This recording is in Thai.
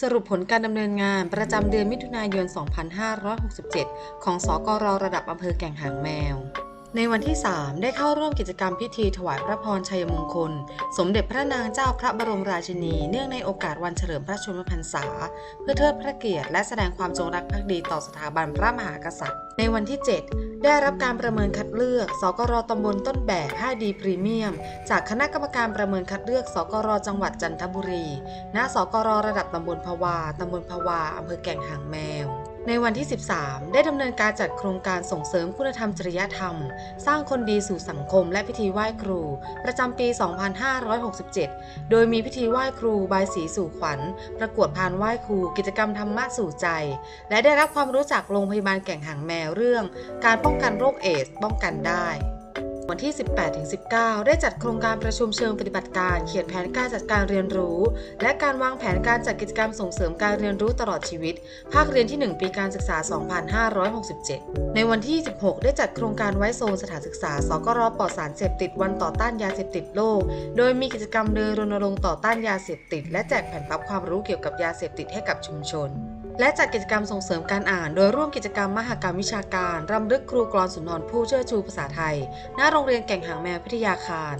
สรุปผลการดำเนินงานประจำเดือนมิถุนายน 2567 ของสกรระดับอำเภอแก่งหางแมว ในวันที่ 3 ได้เข้าร่วมกิจกรรมพิธีถวายพระพรชัยมงคล สมเด็จพระนางเจ้าพระบรมราชินี เนื่องในโอกาสวันเฉลิมพระชนมพรรษา เพื่อเทิดพระเกียรติและแสดงความจงรักภักดีต่อสถาบันพระมหากษัตริย์ในวันที่ 7 ได้รับการประเมินคัดเลือก สกรตำบลต้นแบก 5D พรีเมียม จากคณะกรรมการประเมินคัดเลือก สกรจังหวัดจันทบุรี ณ สกรระดับตำบลภาวา ตำบลภาวา อำเภอแก่งหางแมว ในวันที่ 13 ได้ดำเนินการจัดโครงการส่งเสริมคุณธรรมจริยธรรม สร้างคนดีสู่สังคมและพิธีไหว้ครู ประจำปี 2567 โดยมีพิธีไหว้ครูบายสีสู่ขวัญ ประกวดพานไหว้ครู กิจกรรมธรรมะสู่ใจ และได้รับความรู้จากโรงพยาบาลแก่งหางแมวเรื่องการป้องกันโรคเอดส์ป้องกันได้วันที่ 18-19 ได้จัดโครงการประชุมเชิงปฏิบัติการ เขียนแผนการจัดการเรียนรู้ และการวางแผนการจัดกิจกรรมส่งเสริมการเรียนรู้ตลอดชีวิต ภาคเรียนที่ 1 ปีการศึกษา 2567 ในวันที่26ได้จัดโครงการไว้โซนสถานศึกษา สกรปลอดสารเสพติดวันต่อต้านยาเสพติดโลก โดยมีกิจกรรมเดินรณรงค์ต่อต้านยาเสพติด และแจกแผ่นพับความรู้เกี่ยวกับยาเสพติดให้กับชุมชน และจัดกิจกรรมส่งเสริมการอ่าน โดยร่วมกิจกรรมมหกรรมวิชาการ รำลึกครูกรสุนทรผู้เชื่อชูภาษาไทย หน้าโรงเรียนแก่งหางแมวพิทยาคาร